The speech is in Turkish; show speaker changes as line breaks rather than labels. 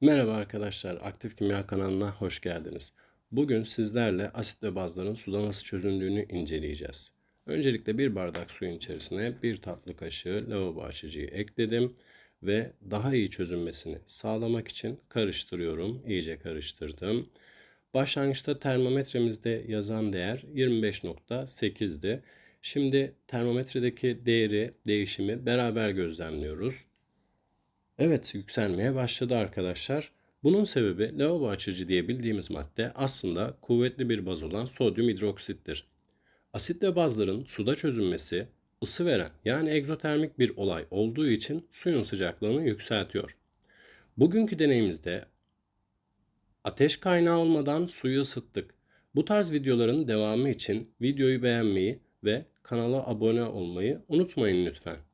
Merhaba arkadaşlar, Aktif Kimya kanalına hoş geldiniz. Bugün sizlerle asit ve bazların suda nasıl çözündüğünü inceleyeceğiz. Öncelikle bir bardak suyun içerisine bir tatlı kaşığı lavabo açıcıyı ekledim ve daha iyi çözünmesini sağlamak için karıştırıyorum. İyice karıştırdım. Başlangıçta termometremizde yazan değer 25.8'di. Şimdi termometredeki değeri, değişimi beraber gözlemliyoruz. Evet, yükselmeye başladı arkadaşlar. Bunun sebebi lavabo açıcı diye bildiğimiz madde aslında kuvvetli bir baz olan sodyum hidroksittir. Asit ve bazların suda çözünmesi ısı veren yani egzotermik bir olay olduğu için suyun sıcaklığını yükseltiyor. Bugünkü deneyimizde ateş kaynağı olmadan suyu ısıttık. Bu tarz videoların devamı için videoyu beğenmeyi ve kanala abone olmayı unutmayın lütfen.